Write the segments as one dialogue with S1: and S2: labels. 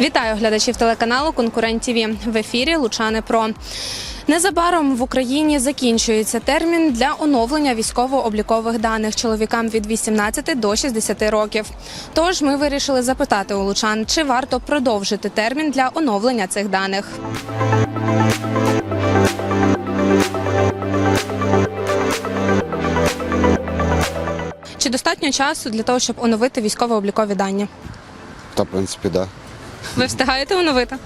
S1: Вітаю глядачів телеканалу Конкурент ТВ. В ефірі Лучани Про. Незабаром в Україні закінчується термін для оновлення військово-облікових даних чоловікам від 18 до 60 років. Тож ми вирішили запитати у лучан, чи варто продовжити термін для оновлення цих даних. Чи достатньо часу для того, щоб оновити військово-облікові дані?
S2: Та, в принципі, да.
S1: Ви встигаєте оновити?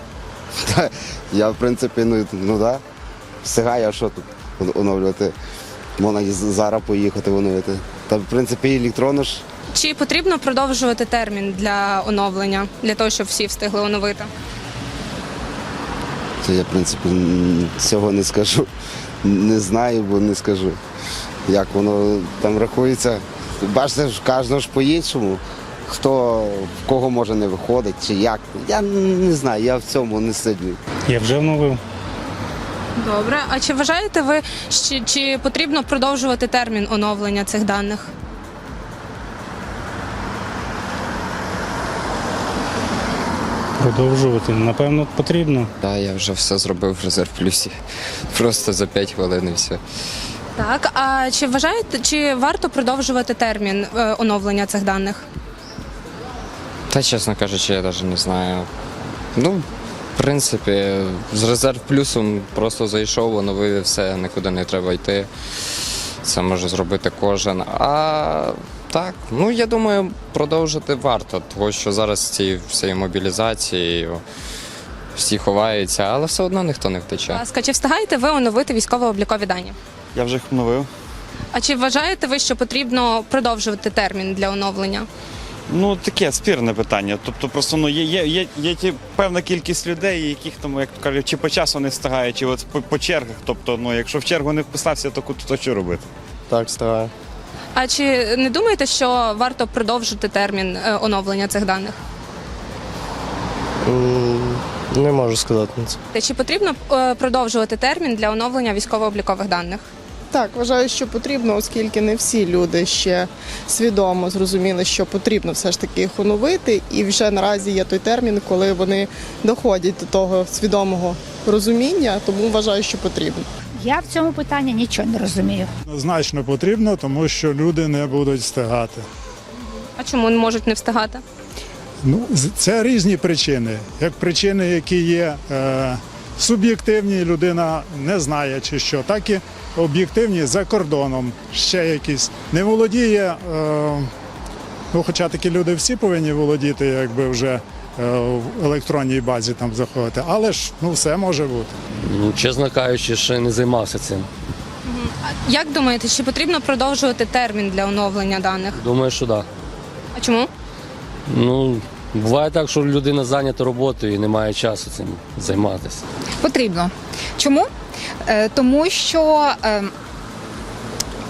S2: Та, я, в принципі, ну, ну да. Встигаю, а що тут оновлювати? Можна і зараз поїхати оновити. Та, в принципі, електронно ж.
S1: Чи потрібно продовжувати термін для оновлення для того, щоб всі встигли оновити?
S2: То я, в принципі, цього не скажу. Не знаю, бо не скажу. Як воно там рахується. Бачите, кожного ж по-іншому. Хто в кого може не виходить, чи як. Я не знаю, я в цьому не сиджу.
S3: Я вже вновив.
S1: Добре. А чи вважаєте ви, чи, чи потрібно продовжувати термін оновлення цих даних?
S3: Продовжувати. Напевно, потрібно.
S4: Так, я вже все зробив в резерв плюсі. Просто за 5 хвилин і все.
S1: Так. А чи вважаєте, чи варто продовжувати термін е, оновлення цих даних?
S4: Та, чесно кажучи, я навіть не знаю. Ну, в принципі, з резерв плюсом просто зайшов, оновив і все, нікуди не треба йти. Це може зробити кожен. А так, ну я думаю, продовжити варто, тому що зараз з цією всією мобілізацією всі ховаються, але все одно ніхто не
S1: Будь
S4: втече.
S1: ласка, чи встигаєте ви оновити військово-облікові дані?
S5: Я вже їх обновив.
S1: А чи вважаєте ви, що потрібно продовжувати термін для оновлення?
S5: Ну таке спірне питання. Тобто, просто ну є, є, є, є ті певна кількість людей, яких там, як то кажуть, чи по часу не встигає, чи от по, по чергах. Тобто, ну якщо в чергу не вписався, то, ку- то що робити?
S6: Так, стараю.
S1: А чи не думаєте, що варто продовжити термін е, оновлення цих даних?
S6: М, Не можу сказати на це.
S1: Та Чи потрібно е, продовжувати термін для оновлення військово-облікових даних?
S7: Так, вважаю, що потрібно, оскільки не всі люди ще свідомо зрозуміли, що потрібно все ж таки їх оновити, і вже наразі є той термін, коли вони доходять до того свідомого розуміння, тому вважаю, що потрібно.
S8: Я в цьому питанні нічого не розумію.
S9: Значно потрібно, тому що люди не будуть встигати.
S1: А чому не можуть не встигати?
S9: Ну, це різні причини. Як причини, які є е, суб'єктивні, людина не знає чи що, так і об'єктивні за кордоном. Ще якісь не володіє. Е, ну, хоча такі люди всі повинні володіти, якби вже е, в електронній базі там заходити. Але ж ну все може бути.
S10: Ну, чесно кажучи, ще не займався цим.
S1: Як думаєте, чи потрібно продовжувати термін для оновлення даних?
S10: Думаю, що так. Да.
S1: А чому?
S10: Ну, буває так, що людина зайнята роботою і не має часу цим займатися.
S8: Потрібно. Чому? Е, тому що е,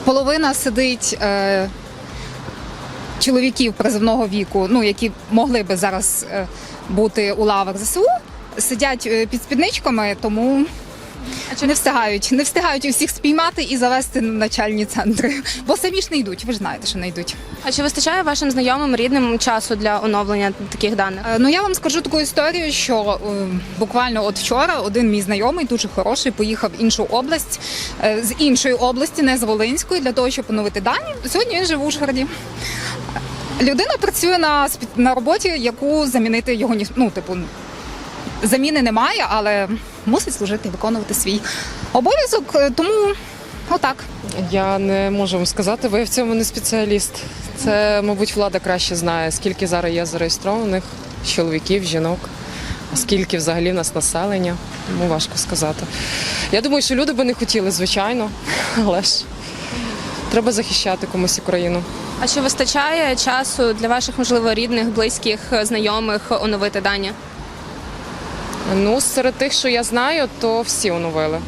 S8: половина сидить е, чоловіків призовного віку, ну які могли би зараз е, бути у лавах ЗСУ, сидять е, під спідничками, тому. Не встигають, не встигають усіх спіймати і завести на начальні центри, бо самі ж не йдуть. Ви ж знаєте, що не йдуть.
S1: А чи вистачає вашим знайомим рідним часу для оновлення таких даних?
S8: Е, Ну я вам скажу таку історію, що е, буквально от вчора один мій знайомий, дуже хороший, поїхав в іншу область е, з іншої області, не з Волинської, для того, щоб поновити дані. Сьогодні він живе в Ужгороді. Людина працює на спі- на роботі, яку замінити його ні ну, типу, заміни немає, але мусить служити, виконувати свій обов'язок. Е, Тому отак.
S11: Я не можу вам сказати, бо я в цьому не спеціаліст. Це, мабуть, влада краще знає, скільки зараз є зареєстрованих чоловіків, жінок, а скільки взагалі в нас населення. Тому важко сказати. Я думаю, що люди би не хотіли, звичайно, але ж треба захищати комусь Україну.
S1: А чи вистачає часу для ваших, можливо, рідних, близьких, знайомих оновити дані?
S11: Ну, серед тих, що я знаю, то всі оновили.